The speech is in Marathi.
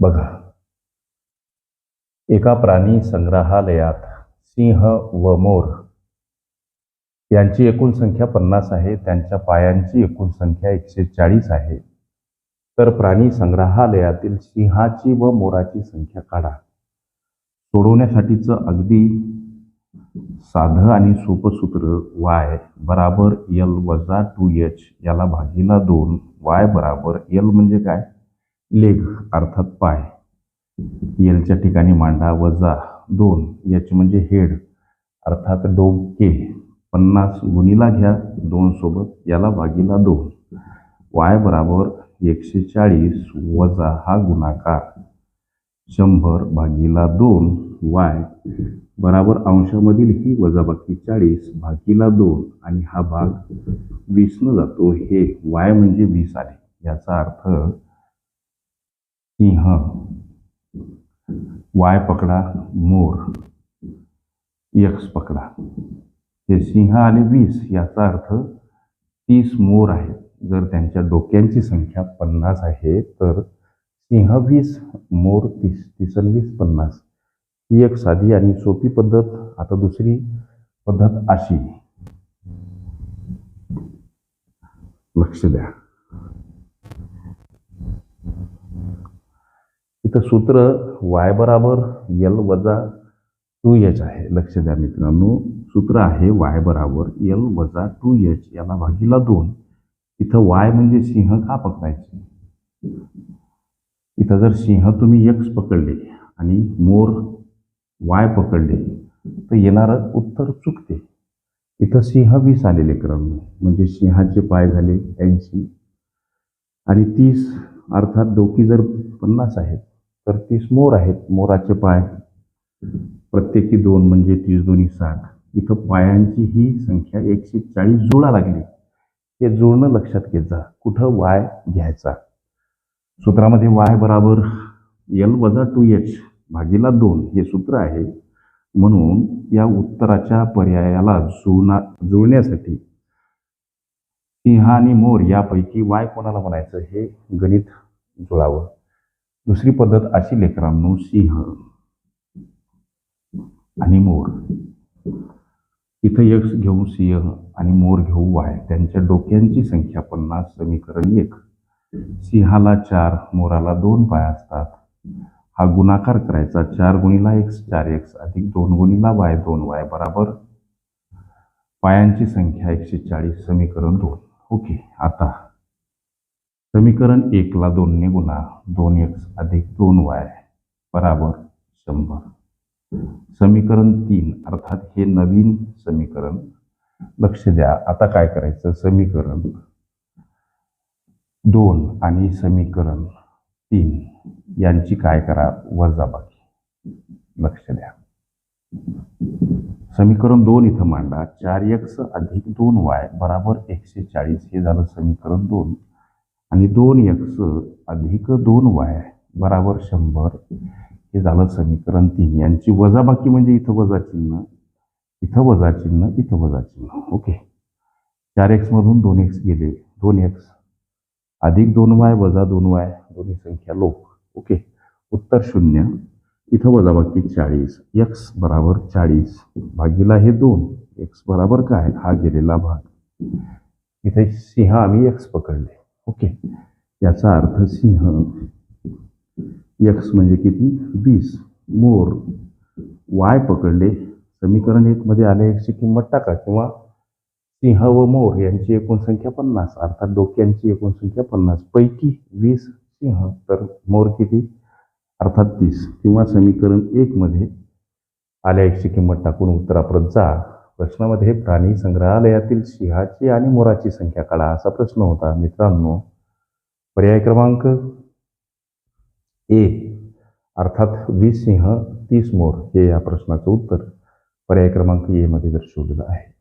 बघा. एका प्राणी संग्रहालयात सिंह व मोर यांची एकूण संख्या पन्नास आहे त्यांच्या पायांची एकूण संख्या एकशे चाळीस आहे. तर प्राणी संग्रहालयातील सिंहाची व मोराची संख्या काढा. सोडवण्यासाठीचं अगदी साधं आणि सोपं सूत्र वाय बराबर यल वजा टू एच याला भागीला दोन. वाय बराबर यल म्हणजे काय? लेग अर्थात पाय. एलच्या ठिकाणी मांडा वजा दोन याचे म्हणजे हेड अर्थात डोके. पन्नास गुणीला घ्या दोन सोबत याला भागीला दोन. वाय बराबर एकशे चाळीस वजा हा गुणाकार. शंभर भागीला दोन वाय बराबर अंशामधील ही वजाबाकी चाळीस भागीला दोन आणि हा भाग वीसनं जातो. हे वाय म्हणजे वीस आले याचा अर्थ सिंह वाय पकडा मोर यक्स पकडा. हे सिंह आले वीस याचा अर्थ तीस मोर आहेत. जर त्यांच्या डोक्यांची संख्या पन्नास आहे तर सिंह वीस मोर तीस तीसन वीस पन्नास. ही एक साधी आणि सोपी पद्धत आता दुसरी पद्धत अशी. लक्ष द्या. इथं सूत्र वाय बराबर यल वजा टू एच आहे. लक्ष द्या मित्रांनो. सूत्र आहे वाय बराबर यल वजा टू एच याला भागीला दोन. इथं वाय म्हणजे सिंह का पकडायचे? इथं जर सिंह तुम्ही यक्स पकडले आणि मोर वाय पकडले तर येणारं उत्तर चुकते. इथं सिंह वीस आलेले क्रम म्हणजे सिंहाचे पाय झाले ऐंशी. आणि तीस अर्थात डोकी जर पन्नास आहेत तर तीस मोर आहेत मोराचे पाय. प्रत्येकी दोन म्हणजे तीस दोन्ही साठ. इथं पायांची ही संख्या एकशे चाळीस जुळा लागली. हे जुळणं लक्षात घेत जा कुठं वाय घ्यायचा? सूत्रामध्ये वाय बराबर यल वजा टू एच भागीला दोन हे सूत्र आहे. म्हणून या उत्तराच्या पर्यायाला जुळना जुळण्यासाठी सिंह आणि मोर यापैकी वाय कोणाला म्हणायचं? हे गणित जुळावं. दुसरी पद्धत अशी लेकरांनो सिंह आणि मोर. इथं यक्स घेऊ सिंह आणि मोर घेऊ वाय. त्यांच्या डोक्यांची संख्या पन्नास समीकरण एक. सिंहाला चार मोराला दोन पाय असतात. हा गुणाकार करायचा. चार गुणीला एक्स चार एक्स अधिक दोन गुणीला वाय दोन वाय बराबर. पायांची संख्या एकशे चाळीस समीकरण दोन. ओके आता समीकरण एकला दोनने गुणा दोन एक्स अधिक दोन वाय बराबर शंभर. समीकरण तीन अर्थात हे नवीन समीकरण. लक्ष द्या आता काय करायचं? समीकरण दोन आणि समीकरण तीन यांची काय करा? वजाबाकी लक्ष द्या. समीकरण दोन इथं मांडा चार एक्स अधिक दोन वाय बराबर एकशे चाळीस. हे झालं समीकरण दोन. आणि दोन एक्स अधिक दोन वाय बराबर शंभर हे झालं समीकरण तीन. यांची वजाबाकी म्हणजे इथं वजा चिन्ह इथं वजा चिन्ह इथं वजा चिन्ह. ओके चार एक्समधून दोन एक्स गेले. दोन एक्स अधिक दोन वाय वजा दोन वाय दोन्ही संख्या लोक. ओके उत्तर शून्य. इथं वजाबाकी चाळीस. एक्स बराबर चाळीस. भागीला हे दोन. एक्स बराबर काय? हा गेलेला भाग. इथे सिंह आम्ही एक्स पकडले. ओके. याचा अर्थ सिंह. एक्स म्हणजे किती? वीस. मोर. वाय पकडले. समीकरण एकमध्ये आले. एक्सची किंमत टाका. किंवा सिंह व मोर यांची एकूण संख्या पन्नास. अर्थात डोक्यांची एकूण संख्या पन्नास. पैकी वीस सिंह. तर मोर किती? अर्थात तीस. किंवा समीकरण एकमध्ये आल्या. एकची किंमत टाकून उत्तराप्रत जा. प्रश्नामध्ये प्राणी संग्रहालयातील सिंहाची आणि मोराची संख्या काढा असा प्रश्न होता. मित्रांनो पर्याय क्रमांक ए अर्थात वीस सिंह तीस मोर हे या प्रश्नाचं उत्तर पर्याय क्रमांक ए मध्ये दर्शवलेलं आहे.